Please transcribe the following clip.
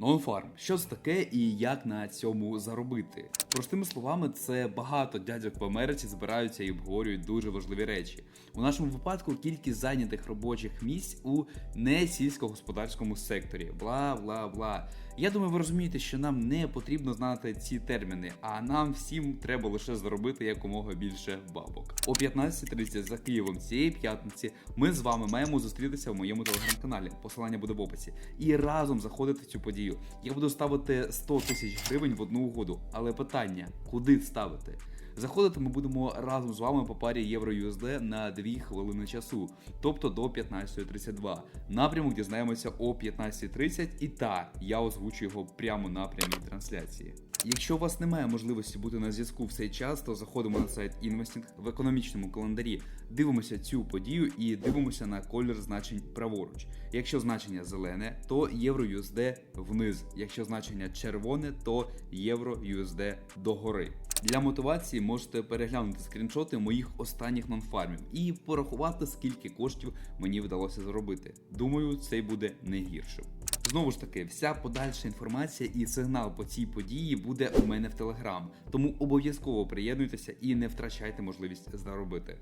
Нонфарм. Що це таке і як на цьому заробити? Простими словами, це багато дядьок в Америці збираються і обговорюють дуже важливі речі. У нашому випадку кількість зайнятих робочих місць у не сільськогосподарському секторі. Бла бла бла. Я думаю, ви розумієте, що нам не потрібно знати ці терміни, а нам всім треба лише заробити якомога більше бабок. О 15.30 за Києвом цієї п'ятниці ми з вами маємо зустрітися в моєму телеграм-каналі. Посилання буде в описі. І разом заходити в цю подію. Я буду ставити 100 тисяч гривень в одну угоду. Але питання, куди ставити? Заходити ми будемо разом з вами по парі євро USD на 2 хвилини часу, тобто до 15.32. Напрямок дізнаємося о 15.30 і та я озвучу його прямо на прямій трансляції. Якщо у вас немає можливості бути на зв'язку в цей час, то заходимо на сайт Investing в економічному календарі, дивимося цю подію і дивимося на колір значень праворуч. Якщо значення зелене, то євро USD вниз. Якщо значення червоне, то євро USD догори. Для мотивації можете переглянути скріншоти моїх останніх нонфармів і порахувати, скільки коштів мені вдалося заробити. Думаю, це буде не гіршим. Знову ж таки, вся подальша інформація і сигнал по цій події буде у мене в телеграм. Тому обов'язково приєднуйтеся і не втрачайте можливість заробити.